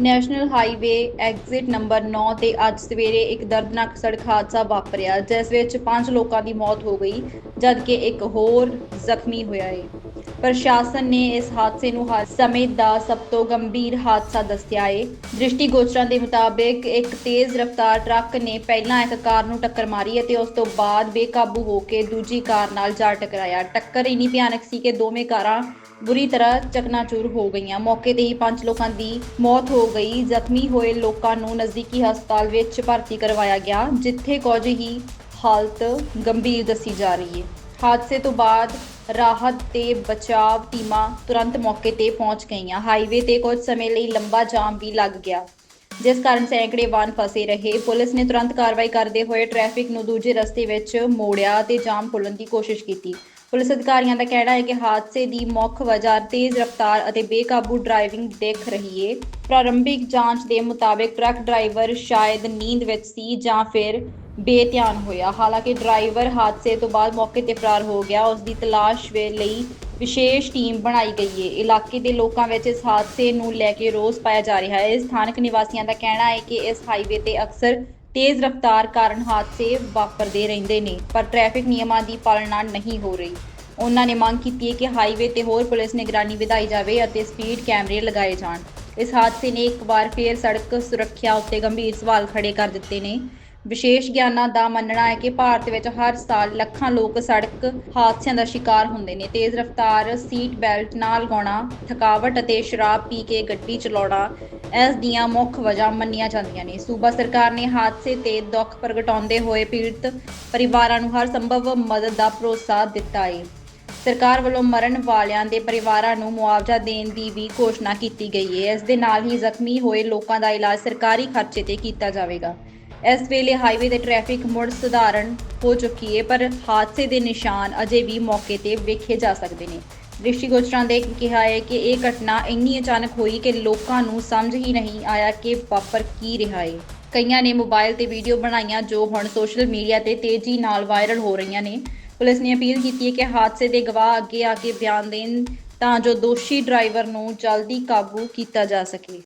National highway exit number 9 ਤੇ ਅੱਜ ਸਵੇਰੇ ਇੱਕ ਦਰਦਨਾਕ ਸੜਕ ਹਾਦਸਾ ਵਾਪਰਿਆ, ਜਿਸ ਵਿੱਚ 5 ਲੋਕਾਂ ਦੀ ਮੌਤ ਹੋ ਗਈ, ਜਦਕਿ ਇੱਕ ਹੋਰ ਜ਼ਖਮੀ ਹੋਇਆ ਹੈ। ਪ੍ਰਸ਼ਾਸਨ ਨੇ ਇਸ ਹਾਦਸੇ ਨੂੰ ਹਰ ਸਮੇਂ ਦਾ ਸਭ ਤੋਂ ਗੰਭੀਰ ਹਾਦਸਾ ਦੱਸਿਆ ਹੈ। ਦ੍ਰਿਸ਼ਟੀਗੋਚਰਾਂ ਦੇ ਮੁਤਾਬਿਕ, ਇੱਕ ਤੇਜ਼ ਰਫ਼ਤਾਰ ਟਰੱਕ ਨੇ ਪਹਿਲਾਂ ਇੱਕ ਕਾਰ ਨੂੰ ਟੱਕਰ ਮਾਰੀ ਅਤੇ ਉਸ ਤੋਂ ਬਾਅਦ ਬੇਕਾਬੂ ਹੋ ਕੇ ਦੂਜੀ ਕਾਰ ਨਾਲ ਜਾ ਟਕਰਾਇਆ। ਟੱਕਰ ਇੰਨੀ ਭਿਆਨਕ ਸੀ ਕਿ ਦੋਵੇਂ ਕਾਰਾਂ ਬੁਰੀ ਤਰ੍ਹਾਂ ਚਕਨਾਚੂਰ ਹੋ ਗਈਆਂ। ਮੌਕੇ ਤੇ ਹੀ ਪੰਜ ਲੋਕਾਂ ਦੀ ਮੌਤ ਹੋ ਗਈ। ਜ਼ਖਮੀ ਹੋਏ ਲੋਕਾਂ ਨੂੰ ਨਜ਼ਦੀਕੀ ਹਸਪਤਾਲ ਵਿੱਚ ਭਰਤੀ ਕਰਵਾਇਆ ਗਿਆ, ਜਿੱਥੇ ਕੁਝ ਹੀ ਹਾਲਤ ਗੰਭੀਰ ਦੱਸੀ ਜਾ ਰਹੀ ਹੈ। ਹਾਦਸੇ ਤੋਂ ਬਾਅਦ ਰਾਹਤ ਤੇ ਬਚਾਵ ਟੀਮਾਂ ਤੁਰੰਤ ਮੌਕੇ ਤੇ ਪਹੁੰਚ ਗਈਆਂ। ਹਾਈਵੇ ਤੇ ਕੁਝ ਸਮੇਂ ਲਈ ਲੰਬਾ ਜਾਮ ਵੀ ਲੱਗ ਗਿਆ। ਜਿਸ ਕਾਰਨ ਸੈਂਕੜੇ ਵਾਹਨ ਫਸੇ ਰਹੇ। ਪੁਲਿਸ ਨੇ ਤੁਰੰਤ ਕਾਰਵਾਈ ਕਰਦੇ ਹੋਏ ਟ੍ਰੈਫਿਕ ਨੂੰ ਦੂਜੇ ਰਸਤੇ ਵਿੱਚ ਮੋੜਿਆ ਤੇ ਜਾਮ ਖੋਲ੍ਹਣ ਦੀ ਕੋਸ਼ਿਸ਼ ਕੀਤੀ। ਪੁਲਿਸ ਅਧਿਕਾਰੀਆਂ ਦਾ ਕਹਿਣਾ ਹੈ ਕਿ ਹਾਦਸੇ ਦੀ ਮੁੱਖ ਵਜ੍ਹਾ ਤੇਜ਼ ਰਫ਼ਤਾਰ ਅਤੇ ਬੇਕਾਬੂ ਡਰਾਈਵਿੰਗ ਦਿਖ ਰਹੀ ਹੈ ਪ੍ਰਾਰੰਭਿਕ ਜਾਂਚ ਦੇ ਮੁਤਾਬਕ ਟਰੱਕ ਡਰਾਈਵਰ ਸ਼ਾਇਦ ਨੀਂਦ ਵਿੱਚ ਸੀ ਜਾਂ ਫਿਰ ਬੇਧਿਆਨ ਹੋਇਆ। ਹਾਲਾਂਕਿ ਡਰਾਈਵਰ ਹਾਦਸੇ ਤੋਂ ਬਾਅਦ ਮੌਕੇ ਤੇ ਫਰਾਰ ਹੋ ਗਿਆ। ਉਸ ਦੀ ਤਲਾਸ਼ ਲਈ ਵਿਸ਼ੇਸ਼ ਟੀਮ ਬਣਾਈ ਗਈ ਹੈ ਇਲਾਕੇ ਦੇ ਲੋਕਾਂ ਵਿੱਚ ਇਸ ਹਾਦਸੇ ਨੂੰ ਲੈ ਕੇ ਰੋਸ ਪਾਇਆ ਜਾ ਰਿਹਾ ਹੈ। ਸਥਾਨਕ ਨਿਵਾਸੀਆਂ ਦਾ ਕਹਿਣਾ ਹੈ ਕਿ ਇਸ ਹਾਈਵੇ ਤੇ ਅਕਸਰ ਤੇਜ਼ ਰਫ਼ਤਾਰ ਕਾਰਨ ਹਾਦਸੇ ਵਾਪਰਦੇ ਰਹਿੰਦੇ ਨੇ, ਪਰ ਟ੍ਰੈਫਿਕ ਨਿਯਮਾਂ ਦੀ ਪਾਲਣਾ ਨਹੀਂ ਹੋ ਰਹੀ। ਉਹਨਾਂ ਨੇ ਮੰਗ ਕੀਤੀ ਹੈ ਕਿ ਹਾਈਵੇ ਤੇ ਹੋਰ ਪੁਲਿਸ ਨਿਗਰਾਨੀ ਵਧਾਈ ਜਾਵੇ ਅਤੇ ਸਪੀਡ ਕੈਮਰੇ ਲਗਾਏ ਜਾਣ। ਇਸ ਹਾਦਸੇ ਨੇ ਇੱਕ ਵਾਰ ਫੇਰ ਸੜਕ ਸੁਰੱਖਿਆ ਉੱਤੇ ਗੰਭੀਰ ਸਵਾਲ ਖੜੇ ਕਰ ਦਿੱਤੇ ਨੇ। ਵਿਸ਼ੇਸ਼ ਗਿਆਨਾਂ ਦਾ ਮੰਨਣਾ ਹੈ ਕਿ ਭਾਰਤ ਵਿੱਚ ਹਰ ਸਾਲ ਲੱਖਾਂ ਲੋਕ ਸੜਕ ਹਾਦਸਿਆਂ ਦਾ ਸ਼ਿਕਾਰ ਹੁੰਦੇ ਨੇ। ਤੇਜ਼ ਰਫ਼ਤਾਰ, ਸੀਟ ਬੈਲਟ ਨਾ ਲਗਾਉਣਾ ਥਕਾਵਟ ਅਤੇ ਸ਼ਰਾਬ ਪੀ ਕੇ ਗੱਡੀ ਚਲਾਉਣਾ, ਇਸ ਦੀਆਂ ਮੁੱਖ ਵਜ੍ਹਾ ਮੰਨੀਆਂ ਜਾਂਦੀਆਂ ਨੇ। ਸੂਬਾ ਸਰਕਾਰ ਨੇ ਹਾਦਸੇ ਤੇ ਦੁੱਖ ਪ੍ਰਗਟਾਉਂਦੇ ਹੋਏ ਪੀੜਤ ਪਰਿਵਾਰਾਂ ਨੂੰ ਹਰ ਸੰਭਵ ਮਦਦ ਦਾ ਭਰੋਸਾ ਦਿੱਤਾ ਹੈ ਸਰਕਾਰ ਵੱਲੋਂ ਮਰਨ ਵਾਲਿਆਂ ਦੇ ਪਰਿਵਾਰਾਂ ਨੂੰ ਮੁਆਵਜ਼ਾ ਦੇਣ ਦੀ ਵੀ ਘੋਸ਼ਣਾ ਕੀਤੀ ਗਈ ਹੈ ਇਸ ਦੇ ਨਾਲ ਹੀ ਜ਼ਖਮੀ ਹੋਏ ਲੋਕਾਂ ਦਾ ਇਲਾਜ ਸਰਕਾਰੀ ਖਰਚੇ ਤੇ ਕੀਤਾ ਜਾਵੇਗਾ। ਇਸ ਵੇਲੇ ਹਾਈਵੇ ਤੇ ਟ੍ਰੈਫਿਕ ਮੁੜ ਸਧਾਰਨ ਹੋ ਚੁੱਕੀ ਹੈ ਪਰ ਹਾਦਸੇ ਦੇ ਨਿਸ਼ਾਨ ਅਜੇ ਵੀ ਮੌਕੇ ਤੇ ਵੇਖੇ ਜਾ ਸਕਦੇ ਨੇ। ਦ੍ਰਿਸ਼ਟੀ ਗੋਚਰਾਂ ਦੇ ਕਿਹਾ ਹੈ ਕਿ ਇਹ ਘਟਨਾ ਇੰਨੀ ਅਚਾਨਕ ਹੋਈ ਕਿ ਲੋਕਾਂ ਨੂੰ ਸਮਝ ਹੀ ਨਹੀਂ ਆਇਆ ਕਿ ਵਾਪਰ ਕੀ ਰਿਹਾ ਹੈ ਕਈਆਂ ਨੇ ਮੋਬਾਈਲ ਤੇ ਵੀਡੀਓ ਬਣਾਈਆਂ ਜੋ ਹੁਣ ਸੋਸ਼ਲ ਮੀਡੀਆ ਤੇ ਤੇਜ਼ੀ ਨਾਲ ਵਾਇਰਲ ਹੋ ਰਹੀਆਂ ਨੇ। ਪੁਲਿਸ ਨੇ ਅਪੀਲ ਕੀਤੀ ਹੈ ਕਿ ਹਾਦਸੇ ਦੇ ਗਵਾਹ ਅੱਗੇ ਆ ਕੇ ਬਿਆਨ ਦੇਣ ਤਾਂ ਜੋ ਦੋਸ਼ੀ ਡਰਾਈਵਰ ਨੂੰ ਜਲਦੀ ਕਾਬੂ ਕੀਤਾ ਜਾ ਸਕੇ।